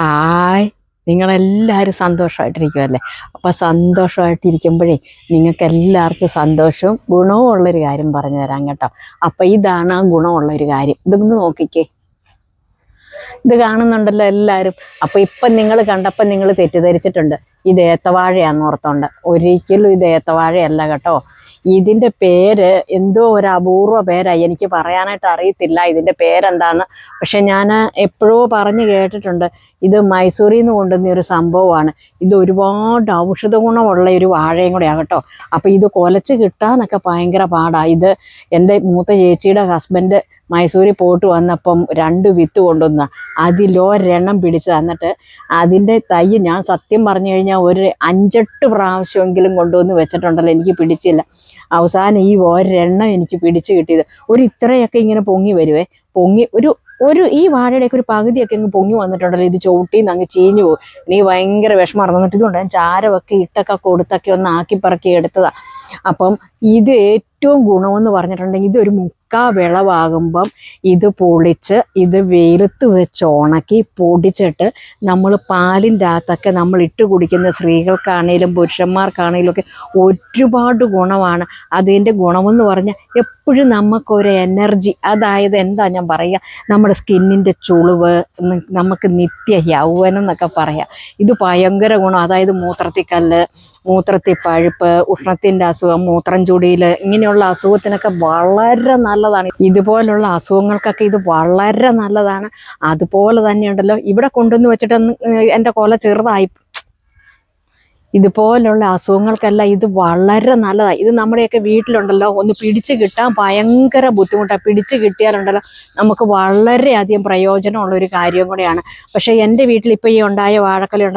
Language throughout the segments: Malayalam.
ഹായ്. നിങ്ങളെല്ലാവരും സന്തോഷമായിട്ടിരിക്കുമല്ലേ അപ്പോൾ സന്തോഷമായിട്ടിരിക്കുമ്പോഴേ നിങ്ങൾക്ക് എല്ലാവർക്കും സന്തോഷവും ഗുണവും ഉള്ളൊരു കാര്യം പറഞ്ഞു തരാം കേട്ടോ. അപ്പോൾ ഇതാണ് ആ ഗുണമുള്ളൊരു കാര്യം. ഇതൊന്ന് നോക്കിക്കേ. ഇത് കാണുന്നുണ്ടല്ലോ എല്ലാവരും. അപ്പോൾ ഇപ്പം നിങ്ങൾ കണ്ടപ്പോൾ നിങ്ങൾ തെറ്റിദ്ധരിച്ചിട്ടുണ്ട്. ഇത് ഏത്തവാഴയാന്ന് ഓർത്തോണ്ട്. ഒരിക്കലും ഇത് ഏത്തവാഴയല്ല കേട്ടോ. ഇതിന്റെ പേര് എന്തോ ഒരു അപൂർവ പേരായി. എനിക്ക് പറയാനായിട്ട് അറിയത്തില്ല ഇതിന്റെ പേരെന്താന്ന്. പക്ഷെ ഞാൻ എപ്പോഴോ പറഞ്ഞു കേട്ടിട്ടുണ്ട്. ഇത് മൈസൂരിൽ നിന്ന് കൊണ്ടുവന്ന ഒരു സംഭവമാണ്. ഇത് ഒരുപാട് ഔഷധ ഗുണമുള്ള ഒരു വാഴയും കൂടെ ആകട്ടോ. അപ്പോൾ ഇത് കൊലച്ച് കിട്ടാനൊക്കെ ഭയങ്കര പാടാണ് ഇത് എന്റെ മൂത്ത ചേച്ചിയുടെ ഹസ്ബൻഡ് മൈസൂരിൽ പോയിട്ട് വന്നപ്പം രണ്ട് വിത്ത് കൊണ്ടുവന്ന അതിലൊരെണ്ണം പിടിച്ച് തന്നിട്ട് അതിന്റെ തൈ ഞാൻ സത്യം പറഞ്ഞു കഴിഞ്ഞാൽ ഒരു അഞ്ചെട്ട് പ്രാവശ്യമെങ്കിലും കൊണ്ടുവന്ന് വെച്ചിട്ടുണ്ടല്ലോ. എനിക്ക് പിടിച്ചില്ല. അവസാനം ഈ ഒരെണ്ണം എനിക്ക് പിടിച്ച് കിട്ടിയത്. ഒരു ഇത്രയൊക്കെ ഇങ്ങനെ പൊങ്ങി വരുവേ. പൊങ്ങി ഒരു ഒരു ഈ വാഴയുടെയൊക്കെ ഒരു പകുതിയൊക്കെ അങ്ങ് പൊങ്ങി വന്നിട്ടുണ്ടല്ലോ. ഇത് ചവിട്ടി അങ്ങ് ചീഞ്ഞു പോകും എനിക്ക് ഭയങ്കര വിഷമം എന്നിട്ട് ഇതുകൊണ്ട് ഞാൻ ചാരമൊക്കെ ഇട്ടൊക്കെ കൊടുത്തൊക്കെ ഒന്ന് ആക്കി പറക്കി എടുത്തതാ. അപ്പം ഇത് ഏറ്റവും ഗുണമെന്ന് പറഞ്ഞിട്ടുണ്ടെങ്കിൽ ഇതൊരു മുക്കാ വിളവാകുമ്പം ഇത് പൊളിച്ച് ഇത് വെയിലത്ത് വെച്ച് ഉണക്കി പൊടിച്ചിട്ട് നമ്മൾ പാലിന്റെ അകത്തൊക്കെ നമ്മൾ ഇട്ട് കുടിക്കുന്ന സ്ത്രീകൾക്കാണേലും പുരുഷന്മാർക്കാണേലും ഒക്കെ ഒരുപാട് ഗുണമാണ്. അതിന്റെ ഗുണമെന്ന് പറഞ്ഞാൽ എപ്പോഴും നമുക്കൊരു എനർജി അതായത് എന്താ ഞാൻ പറയുക നമ്മുടെ സ്കിന്നിന്റെ ചുളിവ് നമുക്ക് നിത്യ യൗവനം എന്നൊക്കെ പറയാം. ഇത് ഭയങ്കര ഗുണം. അതായത് മൂത്രത്തിൽ കല്ല് മൂത്രത്തിൽ പഴുപ്പ് ഉഷ്ണത്തിന്റെ അസുഖം മൂത്രം ചുടിയിൽ ഇങ്ങനെയുള്ള അസുഖത്തിനൊക്കെ വളരെ നല്ലതാണ്. ഇതുപോലുള്ള അസുഖങ്ങൾക്കൊക്കെ ഇത് വളരെ നല്ലതാണ്. അതുപോലെ തന്നെയുണ്ടല്ലോ ഇവിടെ കൊണ്ടുവന്ന് വെച്ചിട്ടൊന്ന് എന്റെ കൊല ചെറുതായി ഇതുപോലുള്ള അസുഖങ്ങൾക്കെല്ലാം ഇത് വളരെ നല്ലതാണ് ഇത് നമ്മുടെയൊക്കെ വീട്ടിലുണ്ടല്ലോ ഒന്ന് പിടിച്ചു കിട്ടാൻ ഭയങ്കര ബുദ്ധിമുട്ടാണ് പിടിച്ചു കിട്ടിയാലുണ്ടല്ലോ നമുക്ക് വളരെയധികം പ്രയോജനമുള്ള ഒരു കാര്യം കൂടെയാണ്. പക്ഷേ എന്റെ വീട്ടിൽ ഇപ്പോൾ ഈ ഉണ്ടായ വാഴക്കല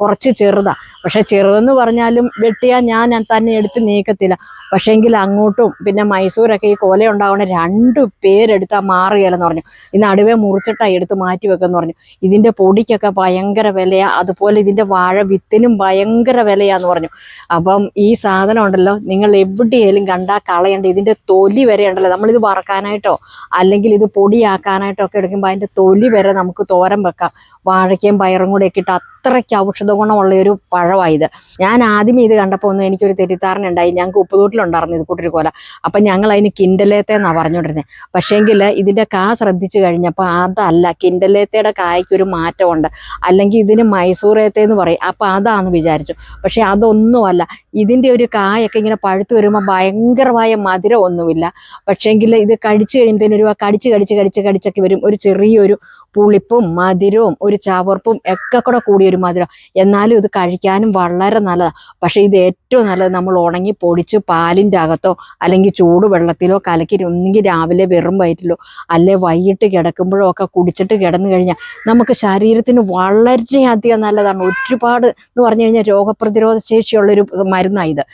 കുറച്ച് ചെറുതാണ് പക്ഷേ ചെറുതെന്ന് പറഞ്ഞാലും വെട്ടിയാൽ ഞാൻ തന്നെ എടുത്ത് നീക്കത്തില്ല. പക്ഷേങ്കിൽ അങ്ങോട്ടും പിന്നെ മൈസൂരൊക്കെ ഈ കൊല ഉണ്ടാവുന്ന രണ്ട് പേരെടുത്താൽ മാറുകയില്ലെന്ന് പറഞ്ഞു. ഈ നടുവേ മുറിച്ചിട്ടാണ് എടുത്ത് മാറ്റി വെക്കുമെന്ന് പറഞ്ഞു. ഇതിന്റെ പൊടിക്കൊക്കെ ഭയങ്കര വിലയാണ് അതുപോലെ ഇതിന്റെ വാഴ വിത്തിനും ഭയങ്കര വിലയാന്ന് പറഞ്ഞു. അപ്പം ഈ സാധനം ഉണ്ടല്ലോ നിങ്ങൾ എവിടെയെങ്കിലും കണ്ടാൽ കളയണ്ട? ഇതിന്റെ തൊലി വരെ ഉണ്ടല്ലോ. നമ്മളിത് വറക്കാനായിട്ടോ അല്ലെങ്കിൽ ഇത് പൊടിയാക്കാനായിട്ടോ ഒക്കെ എടുക്കുമ്പോൾ അതിന്റെ തൊലി വരെ നമുക്ക് തോരൻ വെക്കാം. വാഴയ്ക്കയും പയറും കൂടെ ഒക്കെ ഇട്ട് അത്രയ്ക്ക് ഔഷധ ഗുണമുള്ള ഒരു പഴമായത് ഞാൻ ആദ്യമേ ഇത് കണ്ടപ്പോൾ ഒന്നും എനിക്കൊരു തെറ്റിദ്ധാരണ ഉണ്ടായി. ഞങ്ങൾക്ക് ഉപ്പുതോട്ടിലുണ്ടായിരുന്നു ഇത് കൂട്ടൊരു കോല അപ്പം ഞങ്ങൾ അതിന് കിൻഡലേത്തെ എന്നാണ് പറഞ്ഞുകൊണ്ടിരുന്നത് പക്ഷേങ്കിൽ ഇതിന്റെ കാ ശ്രദ്ധിച്ചു കഴിഞ്ഞപ്പോൾ അതല്ല കിൻഡലേത്തയുടെ കായ്ക്ക് ഒരു മാറ്റമുണ്ട്. അല്ലെങ്കിൽ ഇതിന് മൈസൂറേത്തേന്ന് പറയും. അപ്പം അതാണെന്ന് വിചാരിച്ചു. പക്ഷെ അതൊന്നുമല്ല. ഇതിന്റെ ഒരു കായൊക്കെ ഇങ്ങനെ പഴുത്ത് വരുമ്പോൾ ഭയങ്കരമായ മധുരം ഒന്നുമില്ല. പക്ഷേങ്കിൽ ഇത് കഴിച്ചു കഴിയുമ്പോഴത്തേനും ഒരു കടിച്ച് കടിച്ച് കടിച്ച് കടിച്ചൊക്കെ വരും. ഒരു ചെറിയൊരു പുളിപ്പും മധുരവും ഒരു ചവർപ്പും ഒക്കെ കൂടെ കൂടിയ ഒരു മധുരം. എന്നാലും ഇത് കഴിക്കാനും വളരെ നല്ലതാണ് പക്ഷേ ഇത് ഏറ്റവും നല്ലത് നമ്മൾ ഉണങ്ങി പൊടിച്ച് പാലിന്റെ അകത്തോ അല്ലെങ്കിൽ ചൂടുവെള്ളത്തിലോ കലക്കി ഒന്നെങ്കിൽ രാവിലെ വെറും വയറ്റിലോ അല്ലെ വൈകിട്ട് കിടക്കുമ്പോഴോ ഒക്കെ കുടിച്ചിട്ട് കിടന്നു കഴിഞ്ഞാൽ നമുക്ക് ശരീരത്തിന് വളരെയധികം നല്ലതാണ്. ഒരുപാട് എന്ന് പറഞ്ഞു കഴിഞ്ഞാൽ രോഗപ്രതിരോധ ശേഷിയുള്ളൊരു മരുന്നാണ് ഇത്.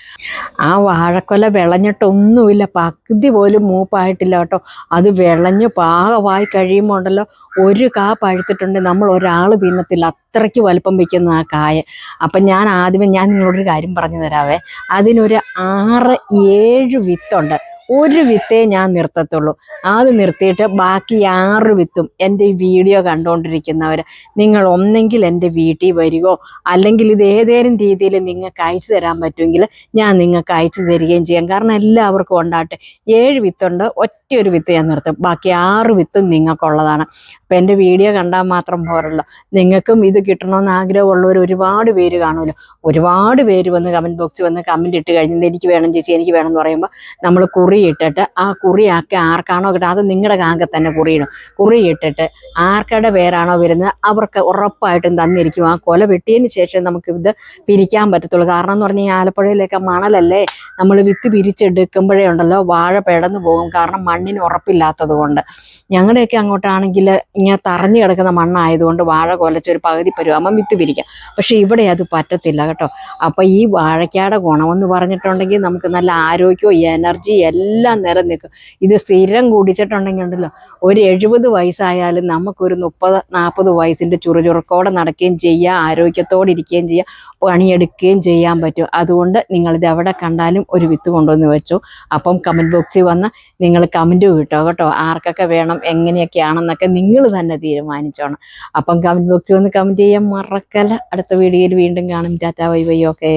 ആ വാഴക്കൊല വിളഞ്ഞിട്ടൊന്നുമില്ല. പകുതി പോലും മൂപ്പായിട്ടില്ല കേട്ടോ. അത് വിളഞ്ഞ് പാകമായി കഴിയുമ്പോൾ ഉണ്ടല്ലോ ഒരു കാ പഴുത്തിട്ടുണ്ട്. നമ്മൾ ഒരാൾ തിന്നത്തില്ല. അത്രയ്ക്ക് വലുപ്പം വെക്കുന്ന ആ കായ. അപ്പം ഞാൻ ആദ്യമേ ഞാൻ നിങ്ങളോടൊരു കാര്യം പറഞ്ഞു തരാവേ. അതിനൊരു ആറ് ഏഴ് വിത്തുണ്ട്. ഒരു വിത്തേ ഞാൻ നിർത്തത്തുള്ളൂ. അത് നിർത്തിയിട്ട് ബാക്കി ആറ് വിത്തും എന്റെ ഈ വീഡിയോ കണ്ടുകൊണ്ടിരിക്കുന്നവർ നിങ്ങൾ ഒന്നെങ്കിൽ എന്റെ വീട്ടിൽ വരികയോ അല്ലെങ്കിൽ ഇത് ഏതേലും രീതിയിൽ നിങ്ങൾക്ക് അയച്ചു തരാൻ പറ്റുമെങ്കിൽ ഞാൻ നിങ്ങൾക്ക് അയച്ചു തരികയും ചെയ്യാം. കാരണം എല്ലാവർക്കും ഉണ്ടാകട്ടെ ഏഴ് വിത്തുണ്ട് ഒറ്റ ഒരു വിത്ത് ഞാൻ നിർത്തും. ബാക്കി ആറ് വിത്തും നിങ്ങൾക്കുള്ളതാണ്. അപ്പം എന്റെ വീഡിയോ കണ്ടാൽ മാത്രം പോരല്ലോ. നിങ്ങൾക്കും ഇത് കിട്ടണമെന്ന് ആഗ്രഹമുള്ളവർ ഒരുപാട് പേര് കാണുമല്ലോ. ഒരുപാട് പേര് വന്ന് കമന്റ് ബോക്സിൽ വന്ന് കമന്റ് ഇട്ട് കഴിഞ്ഞിട്ട് എനിക്ക് വേണം ചേച്ചി എനിക്ക് വേണം എന്ന് പറയുമ്പോൾ നമ്മൾ കുറി ഇട്ടിട്ട് ആ കുറിയാക്കി ആർക്കാണോ കിട്ടുക അത് നിങ്ങളുടെ കാങ്ക തന്നെ കുറിയിടും. കുറി ഇട്ടിട്ട് ആർക്കടെ പേരാണോ വരുന്നത് അവർക്ക് ഉറപ്പായിട്ടും തന്നിരിക്കും. ആ കൊല വെട്ടിയതിന് ശേഷം നമുക്ക് ഇത് പിരിക്കാൻ പറ്റത്തുള്ളൂ. കാരണം എന്ന് പറഞ്ഞാൽ ആലപ്പുഴയിലൊക്കെ മണലല്ലേ? നമ്മൾ വിത്ത് പിരിച്ചെടുക്കുമ്പോഴേ ഉണ്ടല്ലോ വാഴ പെടന്നു പോകും. കാരണം മണ്ണിന് ഉറപ്പില്ലാത്തത് കൊണ്ട്. ഞങ്ങളുടെയൊക്കെ അങ്ങോട്ടാണെങ്കിൽ ഇങ്ങനെ തറഞ്ഞു കിടക്കുന്ന മണ്ണായതുകൊണ്ട് വാഴ കൊലച്ചൊരു പകുതി പരുവാകുമ്പം വിത്ത് പിരിക്കാം. പക്ഷേ ഇവിടെ അത് പറ്റത്തില്ല കേട്ടോ. അപ്പോൾ ഈ വാഴയ്ക്കാടെ ഗുണമെന്ന് പറഞ്ഞിട്ടുണ്ടെങ്കിൽ നമുക്ക് നല്ല ആരോഗ്യവും എനർജി എല്ലാം എല്ലാം നിറം നിൽക്കും. ഇത് സ്ഥിരം കുടിച്ചിട്ടുണ്ടെങ്കിൽ ഉണ്ടല്ലോ ഒരു എഴുപത് വയസ്സായാലും നമുക്കൊരു മുപ്പത് നാൽപ്പത് വയസ്സിന്റെ ചുറുചുറുക്കോടെ നടക്കുകയും ചെയ്യാം ആരോഗ്യത്തോടെ ഇരിക്കുകയും ചെയ്യാം പണിയെടുക്കുകയും ചെയ്യാൻ പറ്റും. അതുകൊണ്ട് നിങ്ങളിത് എവിടെ കണ്ടാലും ഒരു വിത്ത് കൊണ്ടുവന്ന് വെച്ചു. അപ്പം കമന്റ് ബോക്സിൽ വന്ന് നിങ്ങൾ കമന്റ് കിട്ടോ കേട്ടോ ആർക്കൊക്കെ വേണം എങ്ങനെയൊക്കെയാണെന്നൊക്കെ നിങ്ങൾ തന്നെ തീരുമാനിച്ചോണം. അപ്പം കമന്റ് ബോക്സിൽ വന്ന് കമന്റ് ചെയ്യാൻ മറക്കല്ല. അടുത്ത വീഡിയോയിൽ വീണ്ടും കാണും. Tata bye bye okay.